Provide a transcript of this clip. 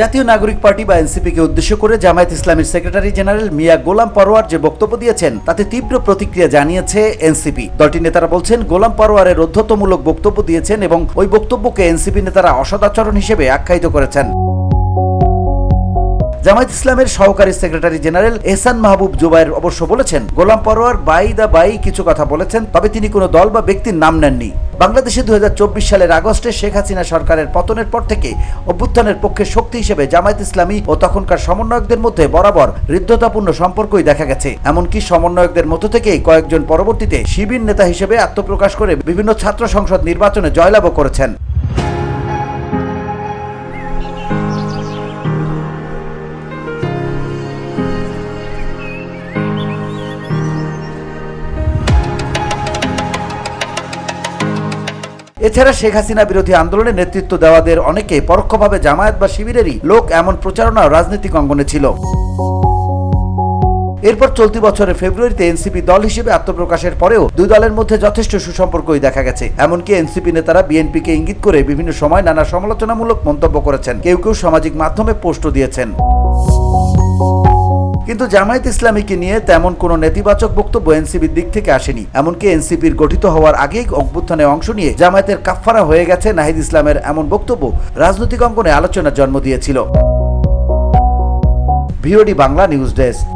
জাতীয় নাগরিক পার্টি বা এনসিপিকে উদ্দেশ্য করে জামায়াত ইসলামের সেক্রেটারি জেনারেল মিয়া গোলাম পরোয়ার যে বক্তব্য দিয়েছেন, তাতে তীব্র প্রতিক্রিয়া জানিয়েছে এনসিপি। দলটির নেতারা বলছেন, গোলাম পরোয়ারের অধ্যত্বমূলক বক্তব্য দিয়েছেন এবং ওই বক্তব্যকে এনসিপি নেতারা অসদাচরণ হিসেবে আখ্যায়িত করেছেন। জামায়াত ইসলামের সহকারী সেক্রেটারি জেনারেল এহসান মাহবুব জুবাইর অবশ্য বলেছেন, গোলাম পরোয়ার বাই দা বাই কিছু কথা বলেছেন, তবে তিনি কোনো দল বা ব্যক্তির নাম নেননি। বাংলাদেশে দুহাজার চব্বিশ সালের আগস্টে শেখ হাসিনা সরকারের পতনের পর থেকে অভ্যুত্থানের পক্ষে শক্তি হিসেবে জামায়াত ইসলামী ও তখনকার সমন্বয়কদের মধ্যে বরাবর হৃদ্যতাপূর্ণ সম্পর্কই দেখা গেছে। এমনকি সমন্বয়কদের মধ্য থেকেই কয়েকজন পরবর্তীতে শিবির নেতা হিসেবে আত্মপ্রকাশ করে বিভিন্ন ছাত্র সংসদ নির্বাচনে জয়লাভ করেছেন। এছাড়া শেখ হাসিনা বিরোধী আন্দোলনে নেতৃত্ব দেওয়াদের অনেকে পরোক্ষভাবে জামায়াত বা শিবিরেরই লোক এমন প্রচারণা রাজনৈতিক অঙ্গনে ছিল। এরপর চলতি বছরের ফেব্রুয়ারিতে এনসিপি দল হিসেবে আত্মপ্রকাশের পরেও দুই দলের মধ্যে যথেষ্ট সুসম্পর্কই দেখা গেছে। এমনকি এনসিপি নেতারা বিএনপিকে ইঙ্গিত করে বিভিন্ন সময় নানা সমালোচনামূলক মন্তব্য করেছেন। কেউ কেউ সামাজিক মাধ্যমে পোস্টও দিয়েছেন। কিন্তু জামায়াত ইসলামীকে নিয়ে তেমন কোনো নেতিবাচক বক্তব্য এনসিপির দিক থেকে আসেনি। এমনকি এনসিপির গঠিত হওয়ার আগেই অভ্যুত্থানে অংশ নিয়ে জামায়াতের কাফফারা হয়ে গেছে নাহিদ ইসলামের এমন বক্তব্য রাজনৈতিক অঙ্গনে আলোচনার জন্ম দিয়েছিল। VOD Bangla news desk.